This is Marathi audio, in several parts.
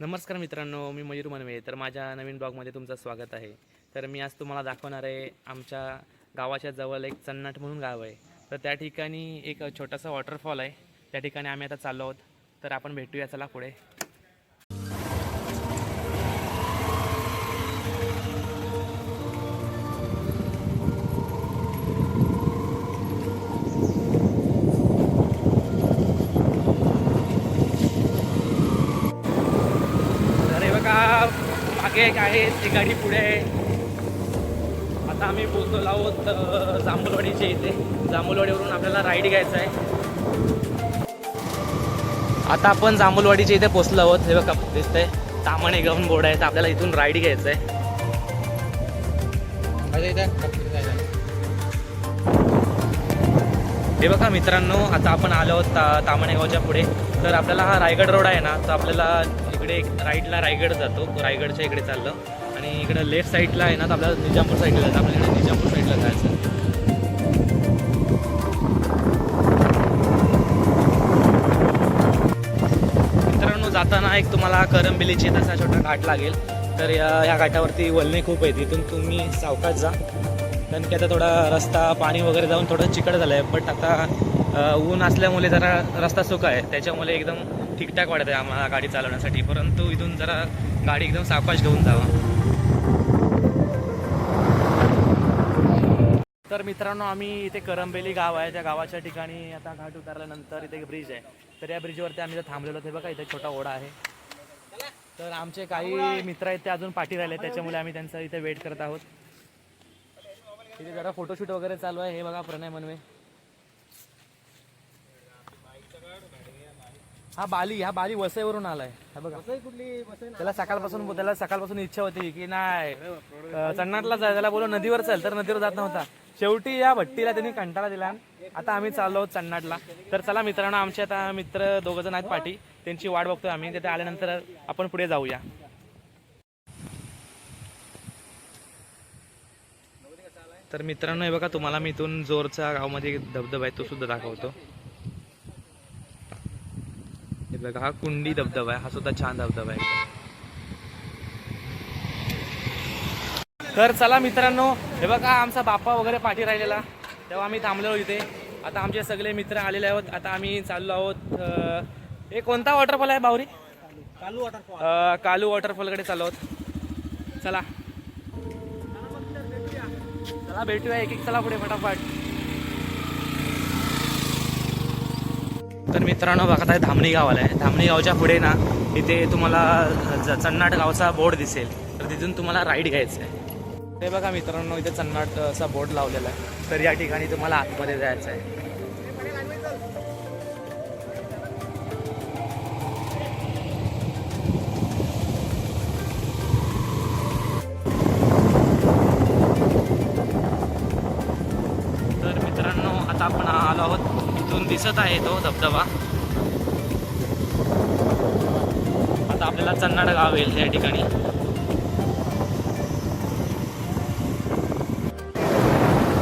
नमस्कार मित्रांनो मी मयूर मनवे. तर माझ्या नवीन ब्लॉगमध्ये तुमचं स्वागत आहे. तर मी आज तुम्हाला दाखवणार आहे आमच्या गावाच्या जवळ एक चन्नाट म्हणून गाव आहे. तर त्या ठिकाणी एक छोटासा वॉटरफॉल आहे. त्या ठिकाणी आम्ही आता चाललो आहोत. तर आपण भेटूया चला पुढे. मागे एक आहे ती गाडी पुढे आहे. आता आम्ही पोहोचलो आहोत अ, जांभूलवाडीच्या इथे. जांभूलवाडीवरून आपल्याला राईड घ्यायचा आहे. आता आपण जांभूलवाडीच्या इथे पोहोचलो आहोत. हे बघा दिसतंय. तामणे गहून बोर्ड आहे तर आपल्याला इथून राईड घ्यायचं आहे. हे बघा मित्रांनो आता आपण आलो आहोत ता तामणेगावच्या पुढे. तर आपल्याला हा रायगड रोड आहे ना तर आपल्याला इकडे एक राईटला रायगड जातो. रायगडच्या इकडे चाललं. आणि इकडे लेफ्ट साईडला आहे ना तर आपल्याला निजामपूर साईडला जायचं. आपल्याला इकडे निजामपूर साईडला जायचं मित्रांनो जाताना एक तुम्हाला करंबिलीची तसा छोटा घाट लागेल. तर या ह्या घाटावरती वलणे खूप आहेत. इथून तुम्ही सावकाश जा. कारण की आता थोडा रस्ता पाणी वगैरे जाऊन थोडं चिकट झालं आहे बट आता ऊन असल्यामुळे जरा रस्ता सुका आहे. त्याच्यामुळे एकदम ठीकठाक वाटत आहे आम्हाला गाडी चालवण्यासाठी. परंतु इथून जरा गाडी एकदम सावकाश घेऊन जावा. तर मित्रांनो आम्ही इथे करंबेली गाव आहे. त्या गावाच्या ठिकाणी आता घाट उतारल्यानंतर इथे एक ब्रिज आहे. तर या ब्रिजवरती आम्ही इथे थांबलेलो ते बघा इथे छोटा ओढा आहे. तर आमचे काही मित्र आहेत ते अजून पाठी राहिले त्याच्यामुळे आम्ही त्यांचा इथे वेट करत आहोत. इथे जरा फोटोशूट वगैरे चालू आहे. हे बघा प्रणय मनवे. हा बाली हा बाली वसईवरून आलाय. हा बघा. त्याला सकाळपासून त्याला सकाळपासून इच्छा होती की नाही चन्नाटला जाय त्याला बोलो नदीवर चल तर नदीवर जात नव्हता. शेवटी या भट्टीला त्यांनी कंटाळा दिला. आता आम्ही चाललो आहोत चन्नाटला तर चला मित्रांनो आमचे आता मित्र दोघ जण आहेत पाठी. त्यांची वाट बघतोय आम्ही. तिथे आल्यानंतर आपण पुढे जाऊया. तर मित्रांनो हे बघा तुम्हाला मी इथून जोरचा गावामध्ये धबधबा आहे तो सुद्धा दाखवतो. बघा हा कुंडी धबधबा आहे. हा सुद्धा छान धबधबा आहे तर चला मित्रांनो हे बघा आमचा बाप्पा वगैरे पाठी राहिलेला. तेव्हा आम्ही थांबलेलो इथे. आता आमचे सगळे मित्र आलेले आहोत. आता आम्ही चाललो आहोत हे कोणता वॉटरफॉल आहे बावरी? कालू वॉटरफॉल अं, कालू वॉटरफॉलकडे चाललो आहोत. चला. चला भेटूया. एक एक चला पुढे फटाफट. तर मित्रांनो बघा आता धामणी गाव आहे धामणी गावच्या पुढे ना इथे तुम्हाला चन्नाट गावचा बोर्ड दिसेल. तर तिथून तुम्हाला राईड घ्यायचं आहे. ते बघा मित्रांनो इथे चन्नाट असा बोर्ड लावलेला आहे. तर या ठिकाणी तुम्हाला आतमध्ये जायचं आहे. दिसत आहे तो धबधबा. आता आपल्याला चन्नाड गाव येईल त्या ठिकाणी.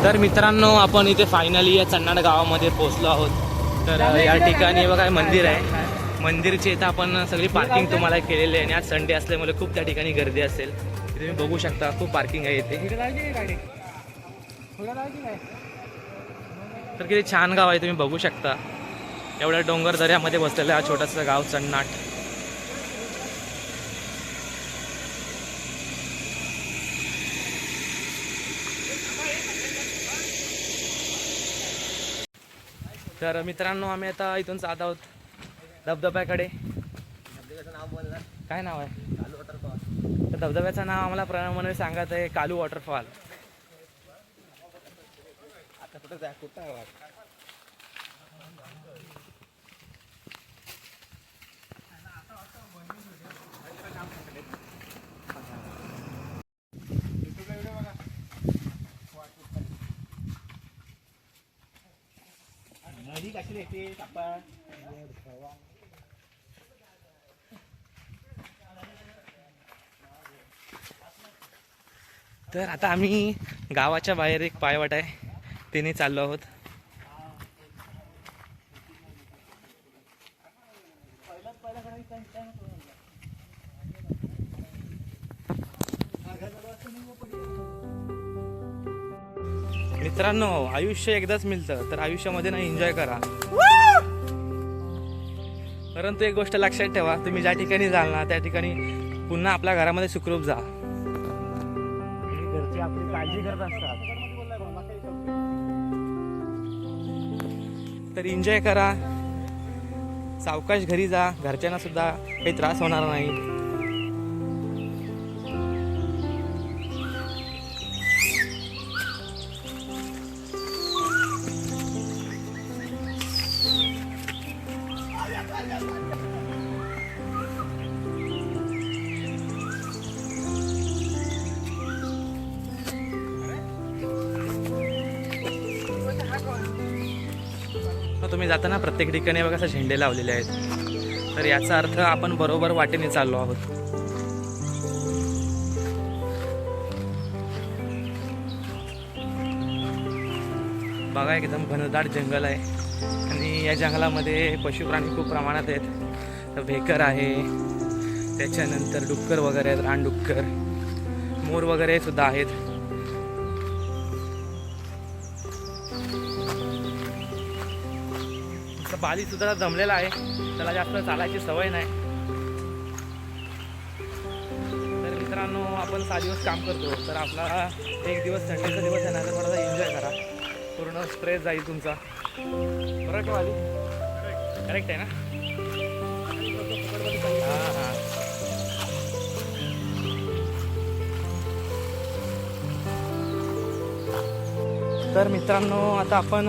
तर मित्रांनो आपण इथे फायनली या चन्नाड गावामध्ये पोहोचलो आहोत. तर या ठिकाणी बघा मंदिर आहे. मंदिरची इथं आपण सगळी पार्किंग तुम्हाला केलेली आहे आणि आज संडे असल्यामुळे खूप त्या ठिकाणी गर्दी असेल. तुम्ही बघू शकता खूप पार्किंग आहे इथे. तर किती छान गाव आहे तुम्ही बघू शकता. एवढ्या डोंगर दऱ्यामध्ये बसलेलं हा छोटासा गाव चन्नाट. तर मित्रांनो आम्ही आता इथून जात आहोत धबधब्याकडे. नाव बोलला काय नाव आहे? कालू वॉटरफॉल तर धबधब्याचं नाव आम्हाला प्रणव सांगत आहे कालू वॉटरफॉल कुठं जा कुठं आहे वाट? नदी कशी येते कापा तर आता आम्ही गावाच्या बाहेर एक पायवाट आहे तिने चाललो आहोत. मित्रांनो आयुष्य एकदाच मिळतं तर आयुष्यामध्ये ना एन्जॉय करा. परंतु एक गोष्ट लक्षात ठेवा तुम्ही ज्या ठिकाणी जाल ना त्या ठिकाणी पुन्हा आपल्या घरामध्ये सुखरूप जा. घरची आपली काळजी करत असतात. तर एन्जॉय करा. सावकाश घरी जा. घरच्यांना सुद्धा काही त्रास होणार नाही. तुम्ही जाताना प्रत्येक ठिकाणी बघा असं झेंडे लावलेले आहेत. तर याचा अर्थ आपण बरोबर वाटेने चाललो आहोत. बघा एकदम घनदाट जंगल आहे. आणि या जंगलामध्ये पशुप्राणी खूप प्रमाणात आहेत. तर भेकर आहे. त्याच्यानंतर डुक्कर वगैरे आहेत रानडुक्कर. मोर वगैरे सुद्धा आहेत. तर बाली सुद्धा आहे. त्याला जास्त चालायची सवय नाही. तर मित्रांनो आपण सहा दिवस काम करतो. तर आपला एक दिवस संडेचा दिवस आहे ना तर थोडासा एन्जॉय करा. पूर्ण स्ट्रेस जाईल तुमचा. बरं का बाली करेक्ट आहे ना? हां हां. तर मित्रांनो आता आपण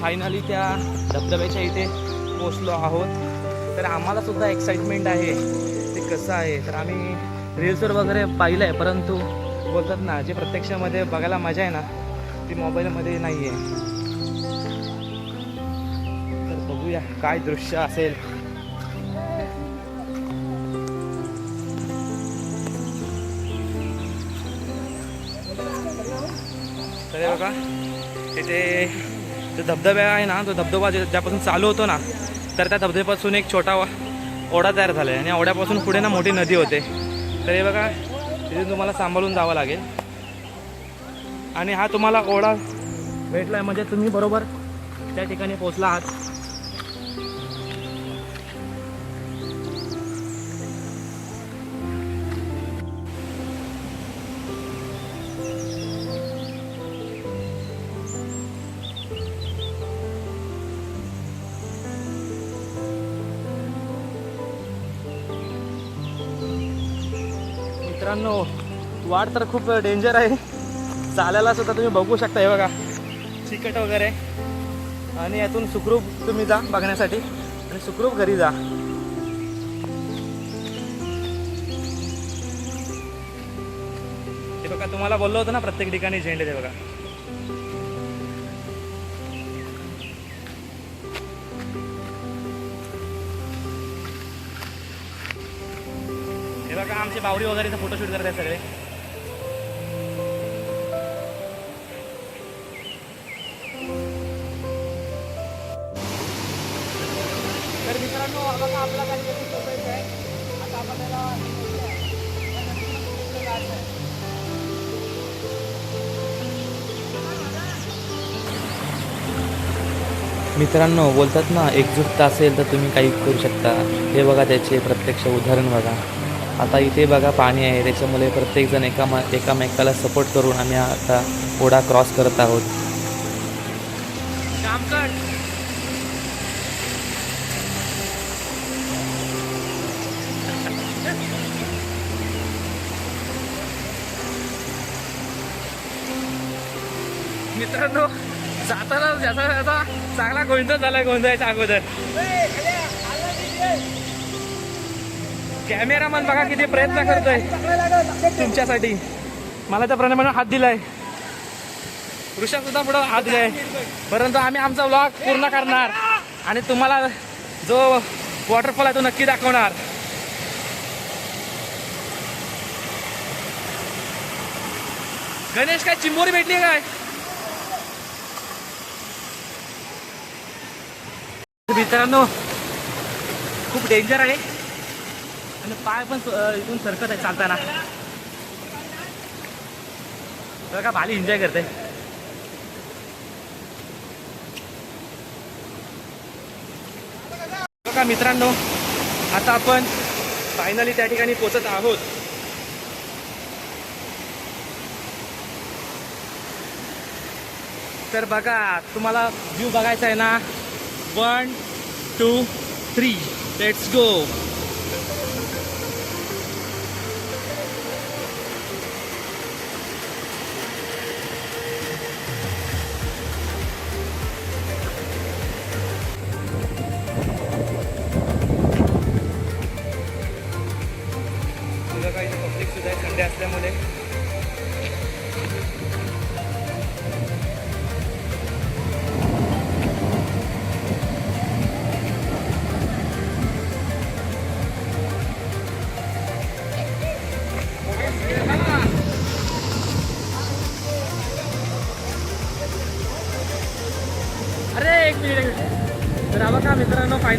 फायनली त्या धबधब्याच्या इथे पोचलो आहोत. तर आम्हाला सुद्धा एक्साइटमेंट आहे. ते कसं आहे? तर आम्ही रील्सवर वगैरे पाहिलं आहे परंतु बोलतात ना जे प्रत्यक्षामध्ये बघायला मजा आहे ना ती मोबाईलमध्ये नाही आहे तर बघूया काय दृश्य असेल. तर बघा इथे जो धबधबा आहे ना तो धबधबा जे- ज्यापासून चालू होतो ना तर त्या धबधब्यापासून एक छोटा ओढा तयार झाला आहे आणि ओढ्यापासून पुढे ना मोठी नदी होते. तर हे बघा तिथे तुम्हाला सांभाळून जावं लागेल. आणि हा तुम्हाला ओढा भेटला आहे म्हणजे तुम्ही बरोबर त्या ठिकाणी पोचला आहात. मित्रांनो वाट तर खूप डेंजर आहे. चालायला सुद्धा तुम्ही बघू शकता हे बघा. चिकट वगैरे. आणि यातून सुखरूप तुम्ही जा बघण्यासाठी. आणि सुखरूप घरी जा. हे बघा तुम्हाला बोललो होतो ना प्रत्येक ठिकाणी झेंडे ते बघा. बघा आमचे बावडी वगैरे फोटोशूट करत आहेत सगळे. तर मित्रांनो हा बघा आपला काहीतरी शोधायचं आहे. आता आपण त्याला मित्रांनो बोलतात ना एकजुटता असेल तर तुम्ही काही करू शकता. हे बघा त्याचे प्रत्यक्ष उदाहरण बघा. आता इथे बघा पाणी आहे. त्याच्यामुळे प्रत्येकजण एकामा एकामेकाला सपोर्ट करून आम्ही आता ओढा क्रॉस करत आहोत. मित्रांनो जाताना ज्याचा त्याचा चांगला गोंधळ झालाय गोंधळाच्या अगोदर. कॅमेरामन बघा किती प्रयत्न करतोय. तुमच्यासाठी. मला त्या प्रणयमानं हात दिलाय. ऋषभ सुद्धा पुढं हात दिलाय. परंतु आम्ही आमचा व्लॉग पूर्ण करणार. आणि तुम्हाला जो वॉटरफॉल आहे तो नक्की दाखवणार. गणेश काय चिंबोरी भेटली काय? मित्रांनो खूप डेंजर आहे. आणि पाय पण इथून सरकत आहे चालताना. तर का भाली एन्जॉय करते. का मित्रांनो आता आपण फायनली त्या ठिकाणी पोचत आहोत. तर बघा तुम्हाला व्ह्यू बघायचा आहे ना? One two three let's go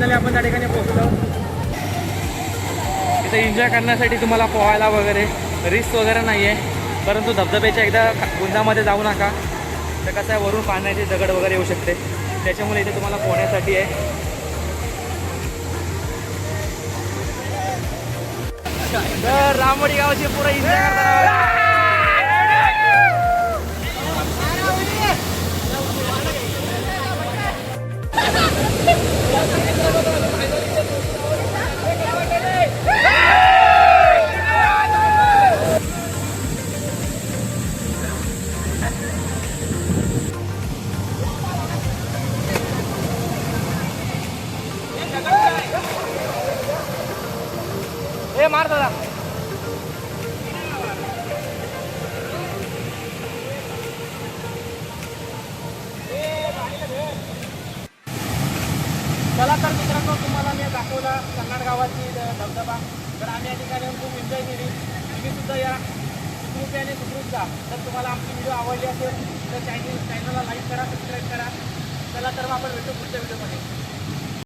finally आपण त्या ठिकाणी पोहोचलो. इथं एन्जॉय करण्यासाठी तुम्हाला पोहायला वगैरे रिस्क वगैरे नाही आहे परंतु धबधब्याच्या एकदा गुंजामध्ये जाऊ नका. तर कसं आहे वरून पाण्याचे दगड वगैरे येऊ शकते. त्याच्यामुळे इथे तुम्हाला पोहण्यासाठी आहे. तर रामवडी गावाची पुरा एन्जॉय करताना you. चला तर मित्रांनो तुम्हाला मी दाखवला कन्नड गावातील धबधबा. तर आम्ही या ठिकाणी खूप एन्जॉय केली. तुम्ही सुद्धा या सुखरूप आणि सुखरूप जा. तर तुम्हाला आमची व्हिडिओ आवडली असेल तर चॅनल चॅनलला लाईक करा सबस्क्राईब करा. चला तर मग आपण भेटू पुढच्या व्हिडिओमध्ये